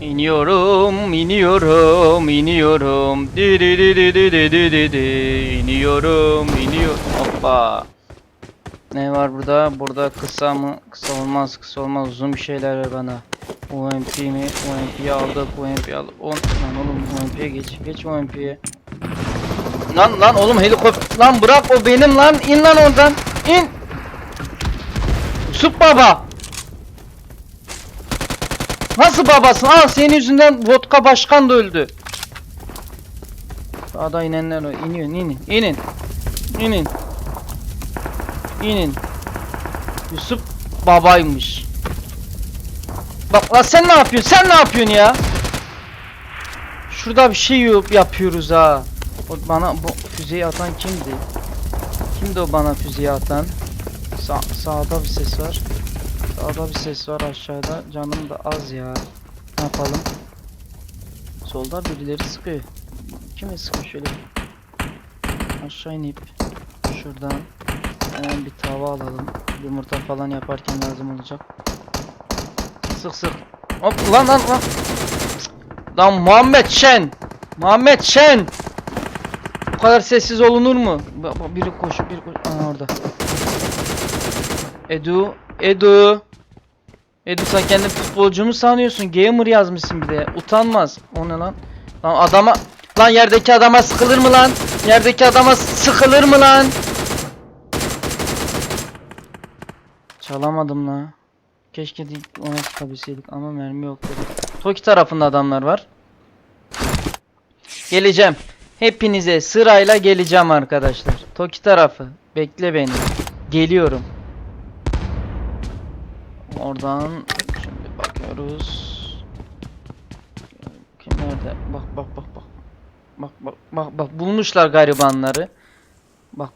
İniyorum, iniyorum, iniyorum. Di di di di di di di di di. İniyorum, iniyorum. Hoppa. Ne var burada? Burada kısa mı? Kısa olmaz, kısa olmaz. Uzun bir şeyler ver bana. UMP mi? UMP'yi aldık, UMP aldık. On, lan oğlum UMP'ye geç, geç UMP'ye. Lan lan oğlum helikopter lan bırak o benim lan in lan oradan in. Yusuf baba. Nasıl babasın? Al senin yüzünden vodka başkan da öldü. Sağda inenler var. iniyor inin inin. İnin. İnin. Yusuf babaymış. Bak lan sen ne yapıyorsun? Sen ne yapıyorsun ya? Şurada bir şey yap- yapıyoruz ha. O bana bu füzeyi atan kimdi? Kimdi o bana füzeyi atan? Sa sağda bir ses var. Sağda bir ses var aşağıda. Canım da az ya. Ne yapalım? Solda birileri sıkıyor. Kime sıkıyor şöyle? Aşağı inip şuradan hemen bir tava alalım. Yumurta falan yaparken lazım olacak. Sık sık. Hop lan lan lan. Lan Muhammed Şen. Muhammed Şen. Bu kadar sessiz olunur mu? Biri koşup biri koş. Aa orada. Edu, Edu. Edu sen kendini futbolcu mu sanıyorsun? Gamer yazmışsın bir de. Utanmaz. O ne lan? Lan adama Lan yerdeki adama sıkılır mı lan? Yerdeki adama sıkılır mı lan? Çalamadım la. Keşke ona sıkabilseydik ama mermi yok dedi. Toki tarafında adamlar var. Geleceğim. Hepinize sırayla geleceğim arkadaşlar. Toki tarafı. Bekle beni. Geliyorum. Oradan şimdi bakıyoruz. Kim nerede? Bak bak bak bak. Bak bak bak bak bulmuşlar garibanları. Bak.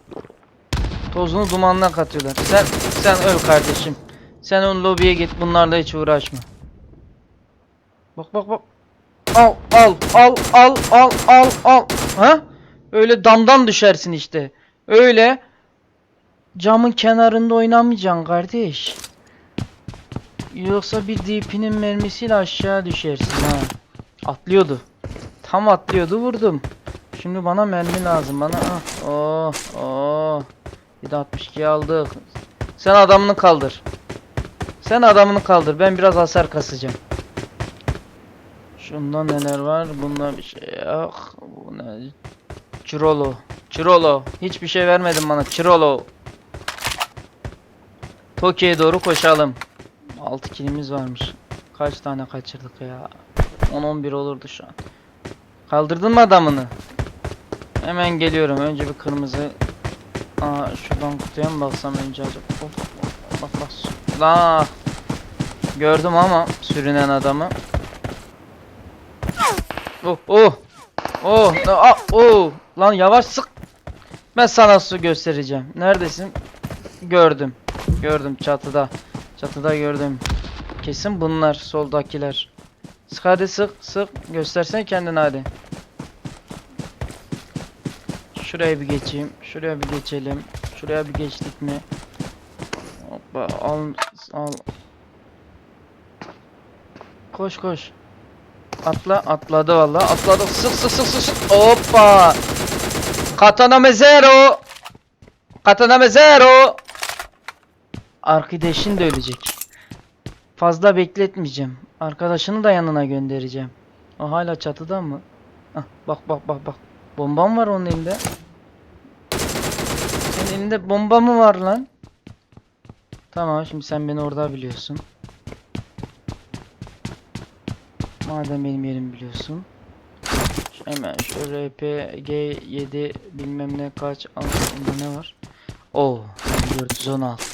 Tozunu dumanına katıyorlar. Sen sen öl kardeşim. Sen ön lobiye git bunlarla hiç uğraşma. Bak bak bak. Al al al al al al al. Ha? Öyle damdan düşersin işte. Öyle camın kenarında oynamayacaksın kardeş. Yoksa bir DP'nin mermisiyle aşağı düşersin ha. Atlıyordu. Tam atlıyordu vurdum. Şimdi bana mermi lazım bana. Ah. Oh oh. Bir de 62 aldık. Sen adamını kaldır. Sen adamını kaldır. Ben biraz hasar kasacağım. Şunda neler var? Bunda bir şey yok. Bu ne? Çirolo. Çirolo. Hiçbir şey vermedin bana. Çirolo. Tokyo'ya doğru koşalım. 6 kilimiz varmış. Kaç tane kaçırdık ya? 10-11 olurdu şu an. Kaldırdın mı adamını? Hemen geliyorum. Önce bir kırmızı Aa şuradan kutuya mı baksam önce acaba? Of, of, bak bak. La. Gördüm ama sürünen adamı. Oh oh. Oh. Ah, oh. Lan yavaş sık. Ben sana su göstereceğim. Neredesin? Gördüm. Gördüm çatıda. Çatıda gördüm. Kesin bunlar soldakiler. Sık hadi sık sık. Göstersen kendini hadi. Şuraya bir geçeyim. Şuraya bir geçelim. Şuraya bir geçtik mi? Hoppa al al. Koş koş. Atla atladı valla. Atladı. Sık sık sık sık sık. Hoppa. Katana mezero. Katana mezero. Arkadaşın da ölecek. Fazla bekletmeyeceğim. Arkadaşını da yanına göndereceğim. O hala çatıda mı? Hah, bak bak bak bak. Bombam var onun elinde. Senin elinde bomba mı var lan? Tamam şimdi sen beni orada biliyorsun. Madem benim yerimi biliyorsun. Hemen şu RPG 7 bilmem ne kaç altında ne var? Oo 416.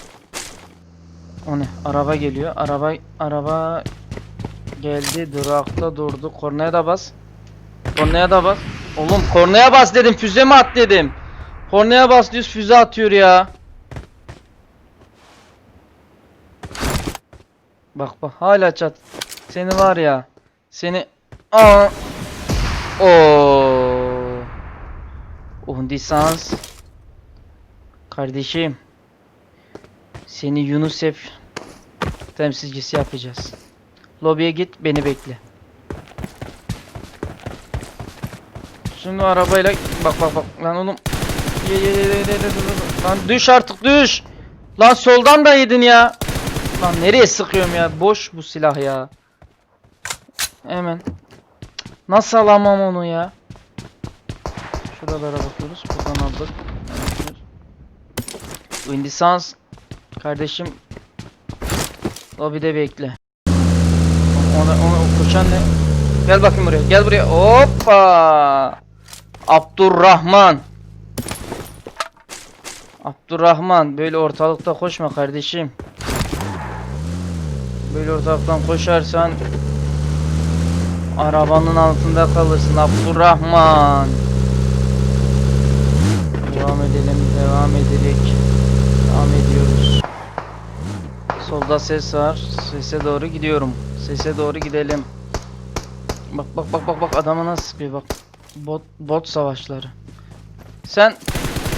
O ne? Araba geliyor. Araba araba geldi durakta durdu. Kornaya da bas. Kornaya da bas. Oğlum kornaya bas dedim. Füze mi at dedim. Kornaya bas düz füze atıyor ya. Bak bak hala çat. Seni var ya. Seni Aa. Oo. Un lisans. Kardeşim. Seni UNICEF temsilcisi yapacağız. Lobiye git beni bekle. Şimdi arabayla bak bak bak lan oğlum. Ye, ye, ye, ye, ye, ye, ye. Lan düş artık düş. Lan soldan da yedin ya. Lan nereye sıkıyorum ya? Boş bu silah ya. Hemen. Nasıl alamam onu ya? Şuralara bakıyoruz. Buradan aldık. Windisans kardeşim lobide bekle. Ona, ona koşan ne? Gel bakayım buraya. Gel buraya. Hoppa! Abdurrahman. Abdurrahman böyle ortalıkta koşma kardeşim. Böyle ortalıktan koşarsan arabanın altında kalırsın Abdurrahman. Devam edelim, devam edelim. Devam ediyoruz. Solda ses var. Sese doğru gidiyorum. Sese doğru gidelim. Bak bak bak bak bak adamı nasıl sıkıyor bak. Bot bot savaşları. Sen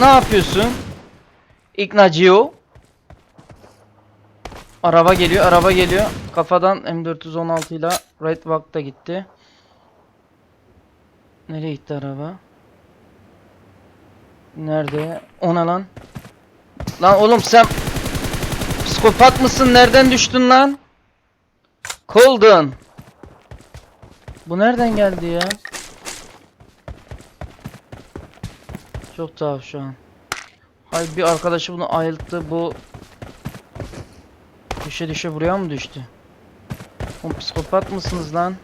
ne yapıyorsun? Ignacio. Araba geliyor, araba geliyor. Kafadan M416 ile Red Walk da gitti. Nereye gitti araba? Nerede? Ona lan. Lan oğlum sen psikopat mısın? Nereden düştün lan? Colden. Bu nereden geldi ya? Çok tuhaf şu an. Hayır bir arkadaşı bunu ayılttı. Bu düşe düşe buraya mı düştü? Oğlum psikopat mısınız lan?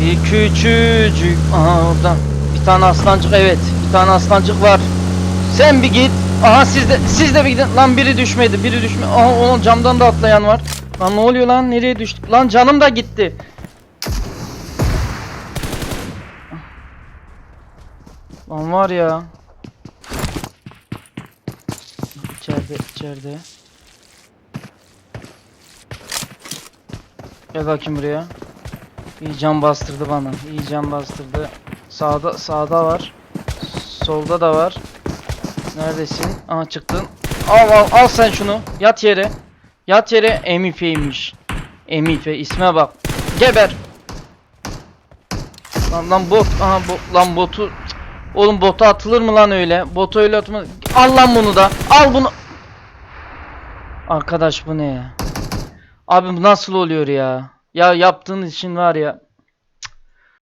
Bir küçücük. Aha oradan. Bir tane aslancık evet. Bir tane aslancık var. Sen bir git. Aha siz de siz de bir gidin. Lan biri düşmedi. Biri düşme. Aha onun camdan da atlayan var. Lan ne oluyor lan? Nereye düştük? Lan canım da gitti. Lan var ya. İçeride, içeride. Gel bakayım buraya. İyi can bastırdı bana. İyi can bastırdı. Sağda, sağda var. Solda da var. Neredesin? Aha çıktın. Al al al sen şunu. Yat yere. Yat yere Emife'ymiş. Emife isme bak. Geber. Lan lan bot. Aha bu lan botu. Oğlum bota atılır mı lan öyle? Botu öyle atma. Al lan bunu da. Al bunu. Arkadaş bu ne ya? Abi bu nasıl oluyor ya? Ya yaptığın için var ya.